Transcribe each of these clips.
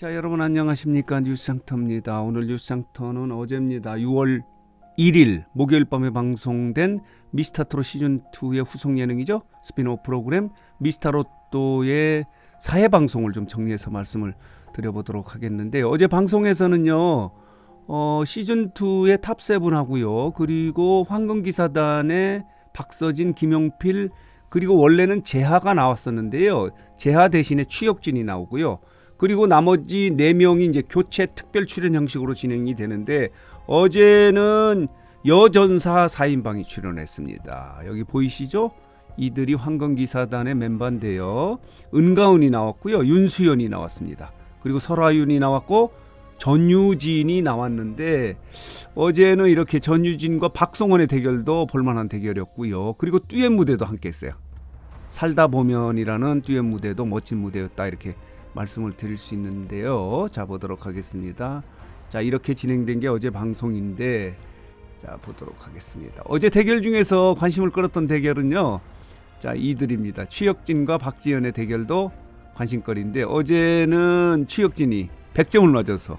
자 여러분 안녕하십니까 뉴스상터입니다. 오늘 뉴스상터는 어제입니다. 6월 1일 목요일 밤에 방송된 미스터트롯 시즌 2의 후속 예능이죠. 스피노 프로그램 미스터로또의 사회 방송을 좀 정리해서 말씀을 드려보도록 하겠는데 어제 방송에서는요. 어, 시즌 2의 탑7 하고요. 그리고 황금기사단의 박서진, 김용필 그리고 원래는 재하가 나왔었는데요. 재하 대신에 추혁진이 나오고요. 그리고 나머지 네 명이 이제 교체 특별 출연 형식으로 진행이 되는데 어제는 여전사 4인방이 출연했습니다. 여기 보이시죠? 이들이 황금기사단의 멤버인데요. 은가은이 나왔고요. 윤수연이 나왔습니다. 그리고 설아윤이 나왔고 전유진이 나왔는데 어제는 이렇게 전유진과 박성원의 대결도 볼만한 대결이었고요. 그리고 듀엣 무대도 함께 했어요. 살다 보면이라는 듀엣 무대도 멋진 무대였다 이렇게 말씀을 드릴 수 있는데요. 자 보도록 하겠습니다. 자 이렇게 진행된 게 어제 방송인데 자 보도록 하겠습니다. 어제 대결 중에서 관심을 끌었던 대결은요. 자 이들입니다. 추혁진과 박지현의 대결도 관심거리인데 어제는 추혁진이 100점을 맞아서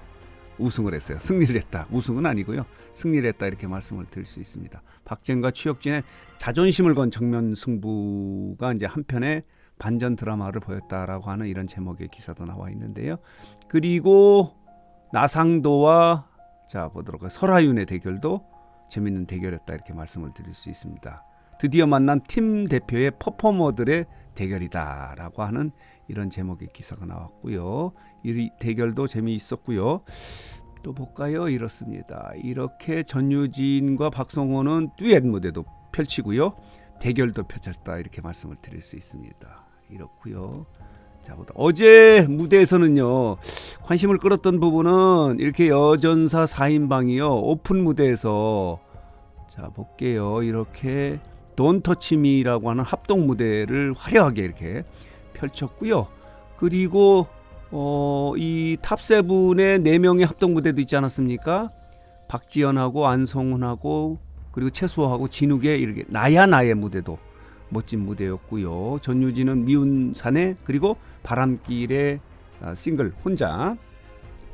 우승을 했어요. 승리를 했다. 우승은 아니고요. 승리를 했다 이렇게 말씀을 드릴 수 있습니다. 박지현과 추혁진의 자존심을 건 정면 승부가 이제 한편의 반전 드라마를 보였다라고 하는 이런 제목의 기사도 나와 있는데요. 그리고 나상도와 자 보도록 하 설하윤의 대결도 재밌는 대결이었다 이렇게 말씀을 드릴 수 있습니다. 드디어 만난 팀 대표의 퍼포머들의 대결이다라고 하는 이런 제목의 기사가 나왔고요. 이 대결도 재미있었고요. 또 볼까요? 이렇습니다. 이렇게 전유진과 박성호는 듀엣 무대도 펼치고요. 대결도 펼쳤다 이렇게 말씀을 드릴 수 있습니다. 이렇고요. 자, 보다 어제 무대에서는요. 관심을 끌었던 부분은 이렇게 여전사 4인방이요. 오픈 무대에서 자, 볼게요. 이렇게 돈터치미라고 하는 합동 무대를 화려하게 이렇게 펼쳤고요. 그리고 어, 이 탑세븐의 네 명의 합동 무대도 있지 않았습니까? 박지연하고 안성훈하고 그리고 최수호하고 진욱의 이렇게 나야 나의 무대도 멋진 무대였고요. 전유진은 미운 사내 그리고 바람길의 아, 싱글 혼자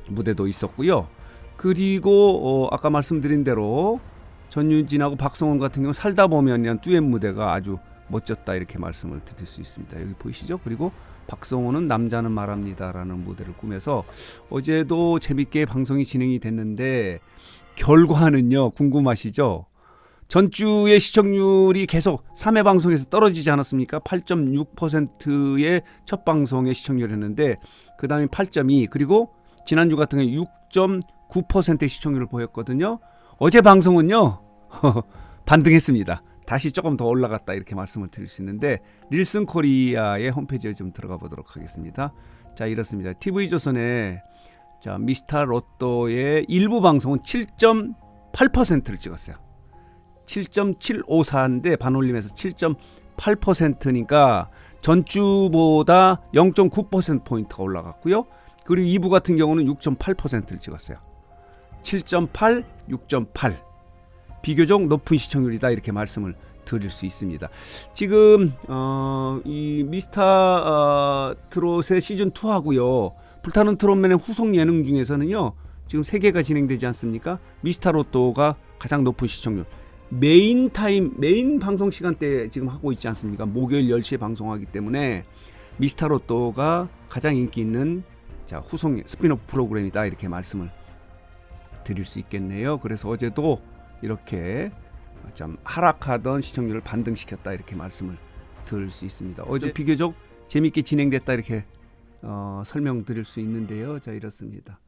무대도 있었고요. 그리고 어, 아까 말씀드린 대로 전유진하고 박성원 같은 경우 살다 보면이란 듀엣 무대가 아주 멋졌다 이렇게 말씀을 드릴 수 있습니다. 여기 보이시죠? 그리고 박성호는 남자는 말합니다라는 무대를 꾸며서 어제도 재밌게 방송이 진행이 됐는데 결과는요 궁금하시죠? 전주의 시청률이 계속 3회 방송에서 떨어지지 않았습니까? 8.6%의 첫 방송의 시청률이었는데 그 다음에 8.2 그리고 지난주 같은 경우 6.9%의 시청률을 보였거든요. 어제 방송은요 반등했습니다. 다시 조금 더 올라갔다 이렇게 말씀을 드릴 수 있는데 릴슨 코리아의 홈페이지에 좀 들어가 보도록 하겠습니다. 자 이렇습니다. TV 조선의 자 미스터 로또의 일부 방송은 7.8%를 찍었어요. 7.754인데 반올림에서 7.8%니까 전주보다 0.9% 포인트가 올라갔고요. 그리고 2부 같은 경우는 6.8%를 찍었어요. 7.8, 6.8 비교적 높은 시청률이다 이렇게 말씀을 드릴 수 있습니다. 지금 어, 이 미스터 어, 트롯의 시즌 2 하고요. 불타는 트롯맨의 후속 예능 중에서는요. 지금 세 개가 진행되지 않습니까? 미스터 로또가 가장 높은 시청률. 메인 타임 메인 방송 시간대 지금 하고 있지 않습니까? 목요일 10시에 방송하기 때문에 미스터 로또가 가장 인기 있는 자, 후속 스피노프 프로그램이다 이렇게 말씀을 드릴 수 있겠네요. 그래서 어제도 이렇게 좀 하락하던 시청률을 반등시켰다 이렇게 말씀을 드릴 수 있습니다. 어제 비교적 재밌게 진행됐다 이렇게 어, 설명드릴 수 있는데요. 자 이렇습니다.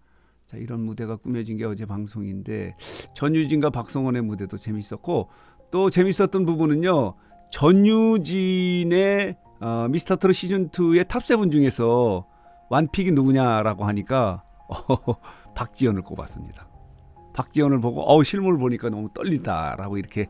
자 이런 무대가 꾸며진 게 어제 방송인데 전유진과 박성원의 무대도 재밌었고 또 재밌었던 부분은요 전유진의 어, 미스터 트롯 시즌 2의 탑 세븐 중에서 완픽이 누구냐라고 하니까 어, 박지연을 꼽았습니다. 박지원을 보고 어우 실물 보니까 너무 떨린다라고 이렇게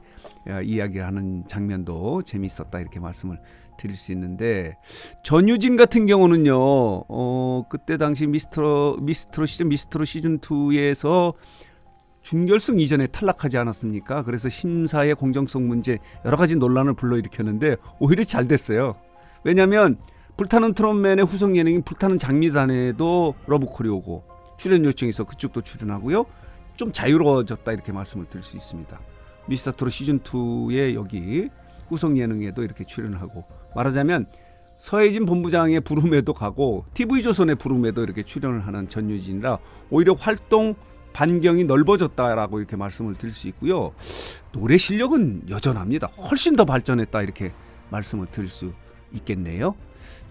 어, 이야기하는 장면도 재밌었다 이렇게 말씀을 드릴 수 있는데 전유진 같은 경우는요 어 그때 당시 미스터 미스트로 시즌 미스트로 시즌 2에서 준결승 이전에 탈락하지 않았습니까? 그래서 심사의 공정성 문제 여러 가지 논란을 불러일으켰는데 오히려 잘 됐어요. 왜냐하면 불타는 트롯맨의 후속 예능인 불타는 장미단에도 러브콜이 오고 출연 요청해서 그쪽도 출연하고요. 좀 자유로워졌다 이렇게 말씀을 드릴 수 있습니다. 미스터 트롯 시즌 2의 여기 후속 예능에도 이렇게 출연하고 말하자면 서혜진 본부장의 부름에도 가고 TV조선의 부름에도 이렇게 출연을 하는 전유진이라 오히려 활동 반경이 넓어졌다라고 이렇게 말씀을 드릴 수 있고요. 노래 실력은 여전합니다. 훨씬 더 발전했다 이렇게 말씀을 드릴 수 있겠네요.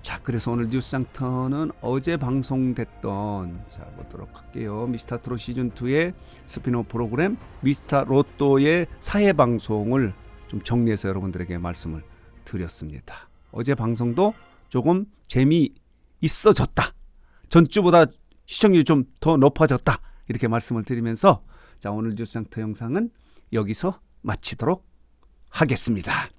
자, 그래서 오늘 뉴스상터는 어제 방송됐던 자 보도록 할게요. 미스터 트롯 시즌 2의 스피노 프로그램 미스터 로또의 사회 방송을 좀 정리해서 여러분들에게 말씀을 드렸습니다. 어제 방송도 조금 재미 있어졌다. 전주보다 시청률이 좀 더 높아졌다. 이렇게 말씀을 드리면서 자 오늘 뉴스상터 영상은 여기서 마치도록 하겠습니다.